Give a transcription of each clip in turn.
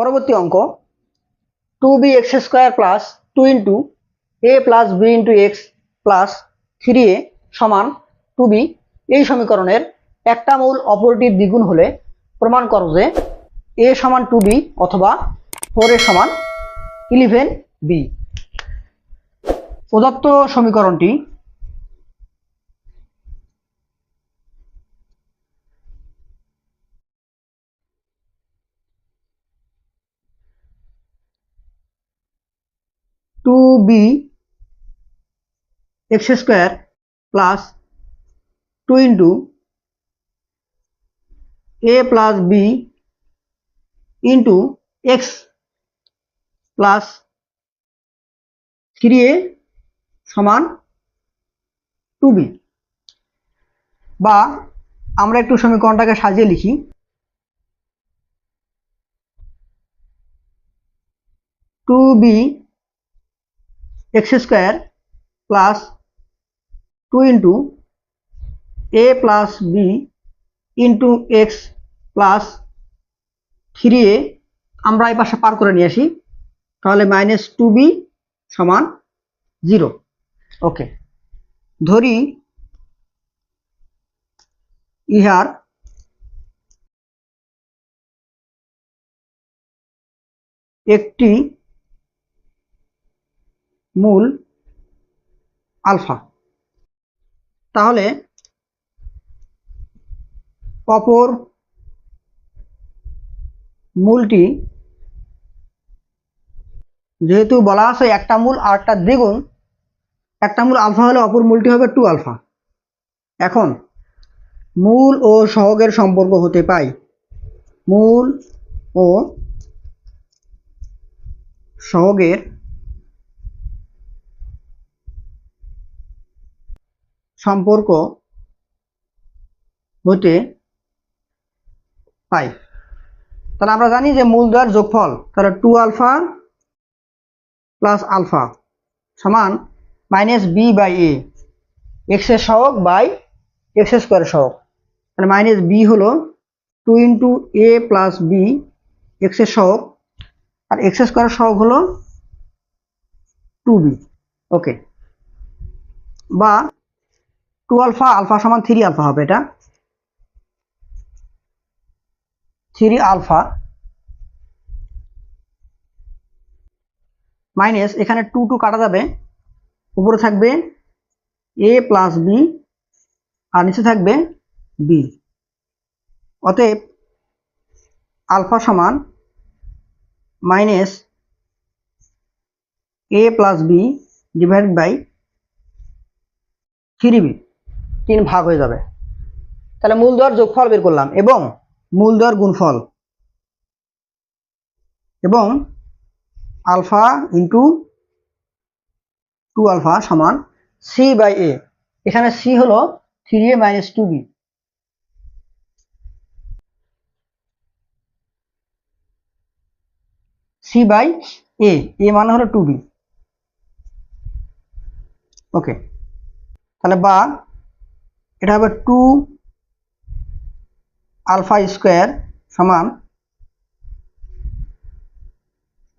পরবর্তী অঙ্ক two B X square plus two into A plus B into X plus three A সমান two B এই সমীকরণের একটা মূল অপরটির দ্বিগুণ হলে প্রমাণ করো যে এ সমান টু বি অথবা ফোর এ সমান ইলেভেন বি প্রদত্ত সমীকরণটি two B X square plus two into A plus B into X plus three A সমান টু বি বা আমরা একটু সমীকরণটাকে সাজিয়ে লিখি। Two B X square plus two into A plus B into X plus three A আমরা এই পাশে পার করে নিয়ে আসি। তাহলে মাইনাস টু বি সমান জিরো ওকে ধরি ইহার একটি মূল আলফা। তাহলে অপর মূলটি যেহেতু বলা আছে একটা মূল আর একটা দ্বিগুণ, একটা মূল আলফা হলে অপর মূলটি হবে টু আলফা। এখন মূল ও সহগের সম্পর্ক হতে পাই। মূল ও সহগের সম্পর্ক হতে পাই। তাহলে আমরা জানি যে মূল দ্বয়ের যোগফল, তাহলে টু আলফা প্লাস আলফা সমান মাইনাস বি বাই এ এক্সের সহগ বাই এক্স স্কোয়ার সহগ। তাহলে মাইনাস বি হলো two into A plus B এক্সের সহগ, আর এক্স স্কোয়ার সহগ হলো টু বি ওকে বা টু আলফা আলফা সমান থ্রি আলফা হবে এটা। থ্রি আলফা মাইনাস এখানে টু টু কাটা যাবে। উপরে থাকবে এ প্লাস বি আর নিচে থাকবে বি অতএব আলফা সমান minus A plus B divided by three B তিন ভাগ হয়ে যাবে। তাহলে মূল দর যোগফল বের করলাম এবং মূল দর গুণফল। এবং আলফা ইন্টু টু আলফা সমান সি বাই এ এখানে সি হলো three A minus two B C by A A মানে হলো টু বি ওকে তাহলে বা এটা হবে টু আলফা স্কোয়ার সমান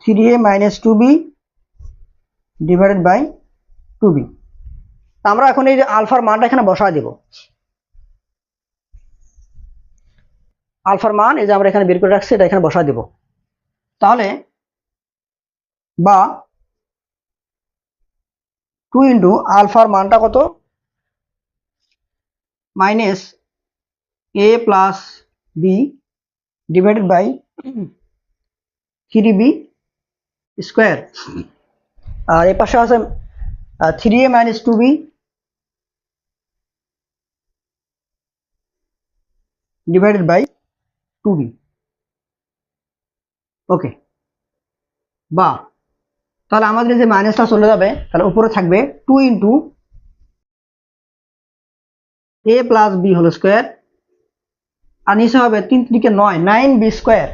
three A minus two B divided by two B আমরা এখন এই যে আলফার মানটা এখানে বসায় দেব। আলফার মান, এই যে আমরা এখানে বের করে রাখছি, এটা এখানে বসায় দেব। তাহলে বা টু ইন্টু আলফার মানটা কত? Minus A plus B divided by three B square আর এ পাশে আছে three A minus two B divided by two B okay বা তাহলে আমাদের যে মাইনাসটা চলে যাবে, তাহলে উপরে থাকবে two into A plus B whole square আর নিচে হবে তিন তিনকে নয় নাইন বি স্কোয়ার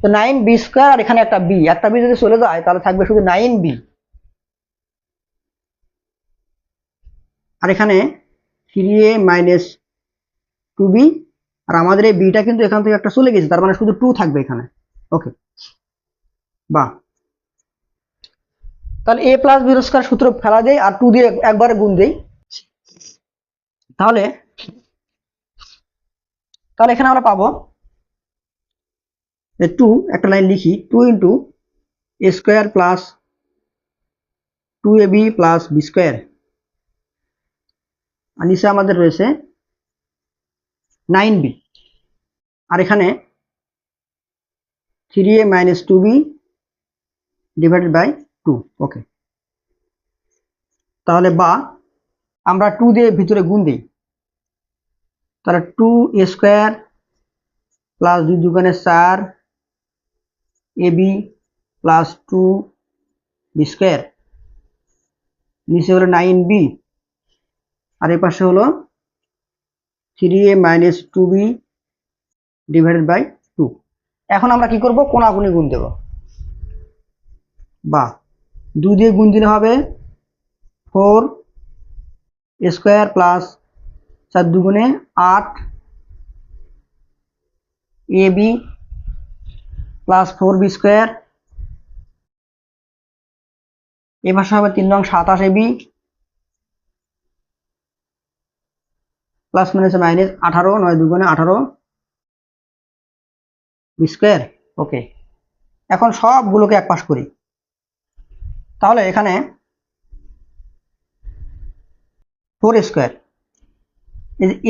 তো নাইন বি স্কোয়ার আর এখানে একটা বি একটা বি যদি চলে যায়, তাহলে থাকবে শুধু নাইন বি আর এখানে three A minus two B আর আমাদের এই বিটা কিন্তু এখান থেকে একটা চলে গেছে, তার মানে শুধু টু থাকবে এখানে। ওকে বা। তাহলে এ প্লাস বি স্কোয়ার সূত্র ফেলা দেয় আর টু দিয়ে একবারে গুণ দেই। তাহলে তাহলে এখানে আমরা পাবো যে টু একটা লাইন লিখি two into A square plus two A B plus B square আর নিচে আমাদের রয়েছে নাইন বি আর এখানে three A minus two B divided by two okay তাহলে বা আমরা টু দিয়ে ভিতরে গুণ দিই। তাহলে টু এ স্কোয়ার প্লাস দুই দুগানে চার A B plus two B square নিচে হলো নাইন বি আর এ পাশে হলো three A minus two B divided by two এখন আমরা কি করব? কোনাগুনি গুণ দেব। বা দু দিয়ে গুণ দিলে হবে ফোর স্কোয়ার প্লাস চার দুগুণে আট A B plus four B square. এ পাশে হবে তিন রং সাতাশ A B plus minus minus আঠারো, নয় দুগুণে আঠারো বি স্কোয়ার। ওকে, এখন সবগুলোকে এক পাশ করি। তাহলে এখানে four square.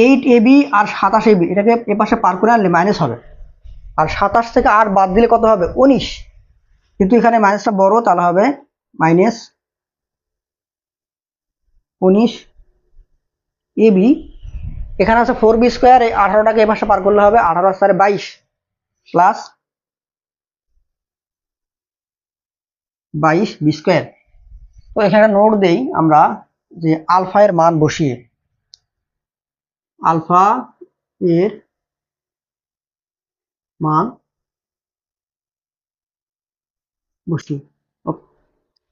Eight A B আর সাতাশ বি, এটাকে এ পাশে পার করে আনলে মাইনাস হবে। আর সাতাশ থেকে আট বাদ দিলে কত হবে? উনিশ। কিন্তু এখানে মাইনাসটা বড়, তাহলে হবে মাইনাস উনিশ এ বি। এখানে আছে ফোর বি স্কোয়ার এই আঠারোটাকে এ পাশে পার করলে হবে আঠারো স্কোয়ারে বাইশ প্লাস বাইশ বি স্কোয়ার তো এখানে নোট দেই আমরা যে আলফা এর মান বসিয়ে। আলফা এর মান বসিয়ে।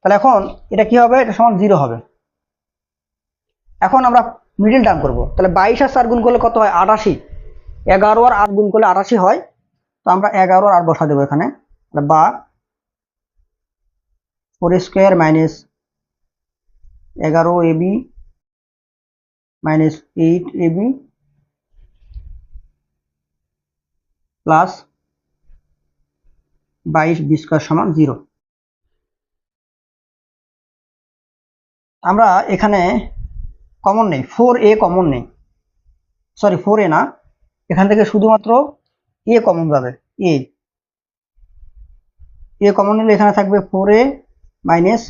তাহলে এখন এটা কি হবে? এটা সমান জিরো হবে। এখন আমরা মিডিল টার্ম করব। তাহলে বাইশ আর চার গুণ করলে কত হয়? আটাশি। এগারো আর আট গুণ করলে আটাশি হয়। তো আমরা এগারো আর আট বসা দেবো এখানে। বা ফোর স্কোয়ার মাইনাস এগারো A B minus eight A B plus বাইশ বি সমান জিরো আমরা এখানে কমন নেই ফোর এ কমন নেই। সরি ফোর এ না। এখান থেকে শুধুমাত্র এ কমন যাবে এ এ কমন নিলে এখানে থাকবে four A minus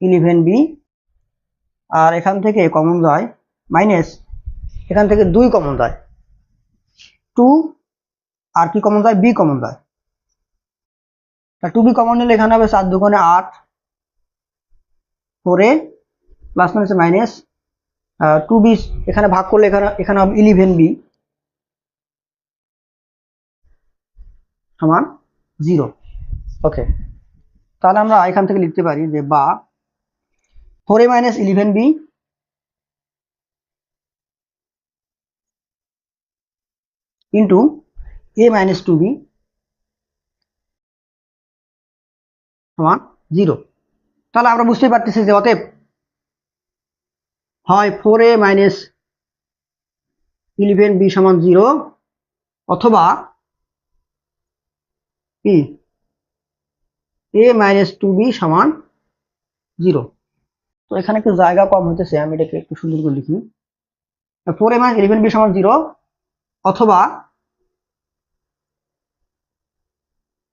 eleven B. আর এখান থেকে কমন যায় মাইনাস, এখান থেকে দুই কমন যায়। টু, আর কি কমন যায়? বি কমন যায়। তা টু বি কমন নিলে এখানে হবে চার দুগুণে আট। Four plus minus minus two B এখানে ভাগ করলে এখানে এখানে হবে ইলেভেন বি। সমান জিরো। ওকে। তাহলে আমরা এখান থেকে লিখতে পারি যে বা four A minus eleven B into A minus two B সমান জিরো তাহলে আমরা বুঝতেই পারতেছি যে অতএব হয় four A minus eleven B সমান জিরো অথবা এ মাইনাস টু বি সমান জিরো তো এখানে একটু জায়গা কম হইতেছে, আমি এটাকে একটু সুন্দর করে লিখি। Four A minus eleven B সমান জিরো অথবা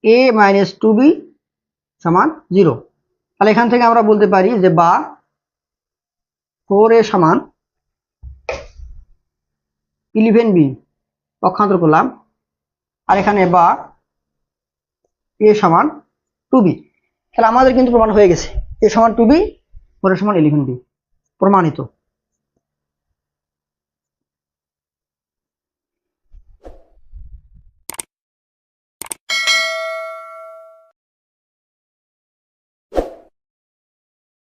এ মাইনাস টু বি সমান জিরো তাহলে এখান থেকে আমরা বলতে পারি যে বা ফোর এ সমান ইলেভেন বি পক্ষান্তর করলাম, আর এখানে বা এ সমান টু বি তাহলে আমাদের কিন্তু প্রমাণ হয়ে গেছে এ সমান টু বি এ সমান ইলেভেন বি প্রমাণিত।